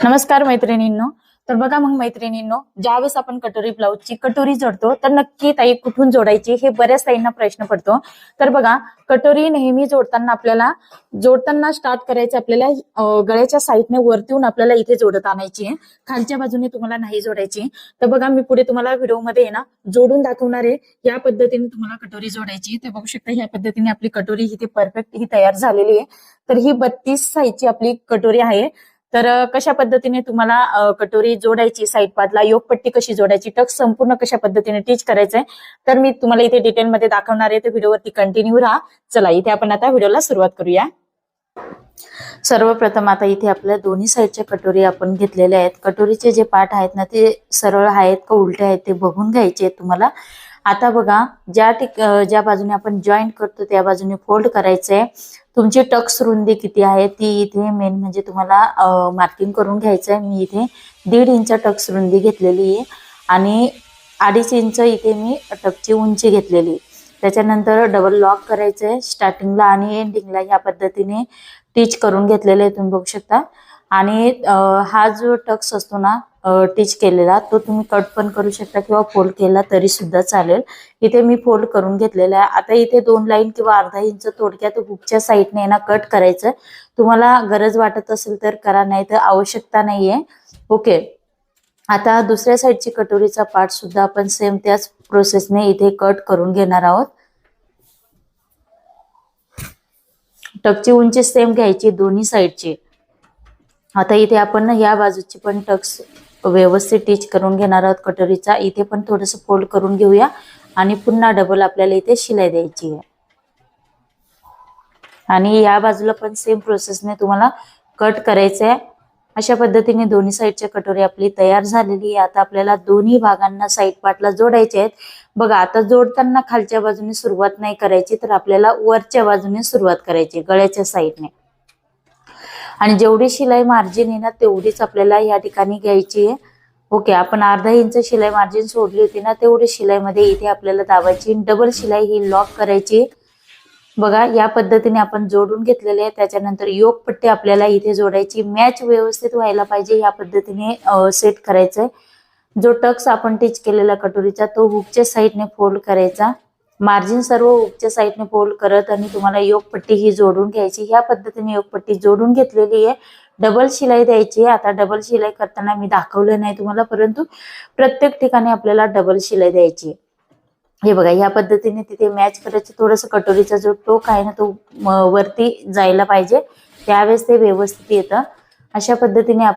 नमस्कार मैत्रिणींनो. तर बघा मग मैत्रिणींनो ज्यावेळेस आपण कटोरी ब्लाऊजची कटोरी जोडतो तर नक्की ताई कुठून जोडायची हे बऱ्याच ताईंना प्रश्न पडतो. तर बघा कटोरी नेहमी जोडताना आपल्याला जोडताना स्टार्ट करायचं आपल्याला गळ्याच्या साईडने वरतीहून आपल्याला इथे जोडत आणायची आहे. खालच्या बाजूने तुम्हाला नाही जोडायची. तर बघा मी पुढे तुम्हाला व्हिडिओमध्ये ना जोडून दाखवणार आहे. या पद्धतीने तुम्हाला कटोरी जोडायची तर बघू शकता ह्या पद्धतीने आपली कटोरी इथे परफेक्ट ही तयार झालेली आहे. तर ही बत्तीस साईजची आपली कटोरी आहे. तर कशा पद्धतीने तुम्हाला कटोरी जोडायची साईड पार्टला योगपट्टी कशी जोडायची टक संपूर्ण कशा पद्धतीने टीच करायचंय तर मी तुम्हाला इथे डिटेलमध्ये दाखवणार आहे. तर व्हिडिओवरती कंटिन्यू राहा. चला इथे आपण आता व्हिडिओला सुरुवात करूया. सर्वप्रथम आता इथे आपल्या दोन्ही साईडच्या कटोरी आपण घेतलेल्या आहेत. कटोरीचे जे पार्ट आहेत ना ते सरळ आहेत का उलटे आहेत ते बघून घ्यायचे आहेत तुम्हाला. आता बघा ज्या ठिक ज्या बाजूने आपण जॉईंट करतो त्या बाजूने फोल्ड करायचं आहे तुमची टक्स रुंदी किती आहे? ती इथे मेन म्हणजे तुम्हाला मार्किंग करून घ्यायचं आहे मी इथे दीड इंच टक्स रुंदी घेतलेली आहे. आणि अडीच इंच इथे मी टकची उंची घेतलेली आहे. त्याच्यानंतर डबल लॉक करायचं आहे स्टार्टिंगला आणि एंडिंगला ह्या पद्धतीने टीच करून घेतलेलं आहे. तुम्ही बघू शकता. आणि हा जो टक्स असतो ना टीच केलेला तो तुम्ही कट पण करू शकता किंवा फोल्ड केला तरी सुद्धा चालेल. इथे मी फोल्ड करून घेतलेला आहे. आता इथे दोन लाईन किंवा अर्धा इंच थोडक्यात हुकच्या साईडने ना कट करायचं. तुम्हाला गरज वाटत असेल तर करा नाही तर आवश्यकता नाहीये. ओके आता दुसऱ्या साईडची कटोरीचा पार्ट सुद्धा आपण सेम त्याच प्रोसेसने इथे कट करून घेणार आहोत. टकची उंची सेम घ्यायची दोन्ही साईडची आता इथे आपण या बाजूची पण टक्स व्यवस्थित टीच करून घेणार आहोत कटोरीचा. इथे पण थोडस फोल्ड करून घेऊया. आणि पुन्हा डबल आपल्याला इथे शिलाई द्यायची आहे. आणि या बाजूला पण सेम प्रोसेसने तुम्हाला कट करायचं आहे अशा पद्धतीने दोन्ही साईडच्या कटोरी आपली तयार झालेली आहे. आता आपल्याला दोन्ही भागांना साईड पार्टला जोडायचे आहेत. बघा आता जोडताना खालच्या बाजूने सुरुवात नाही करायची तर आपल्याला वरच्या बाजूने सुरुवात करायची गळ्याच्या साईडने आणि जेवढी शिलाई मार्जिन आहे ना तेवढीच आपल्याला या ठिकाणी घ्यायची आहे. ओके आपण अर्धा इंच शिलाई मार्जिन सोडली होती ना तेवढी शिलाईमध्ये इथे आपल्याला दाबायची डबल शिलाई ही लॉक करायची बघा या पद्धतीने आपण जोडून घेतलेले आहे. त्याच्यानंतर योग पट्टी आपल्याला इथे जोडायची मॅच व्यवस्थित व्हायला पाहिजे या पद्धतीने सेट करायचंय. जो टक्स आपण टीच केलेला कटोरीचा तो हुकच्या साईडने फोल्ड करायचा. मार्जिन सर्व उपच्या साईडने फोल्ड करत आणि तुम्हाला योगपट्टी ही जोडून घ्यायची. ह्या पद्धतीने योगपट्टी जोडून घेतलेली आहे. डबल शिलाई द्यायची आहे. आता डबल शिलाई करताना मी दाखवलं नाही तुम्हाला परंतु प्रत्येक ठिकाणी आपल्याला डबल शिलाई द्यायची आहे. हे बघा ह्या पद्धतीने तिथे मॅच करायचं थोडस कटोरीचा जो टोक आहे ना तो वरती जायला पाहिजे. त्यावेळेस ते व्यवस्थित येतं. अशा पद्धतीने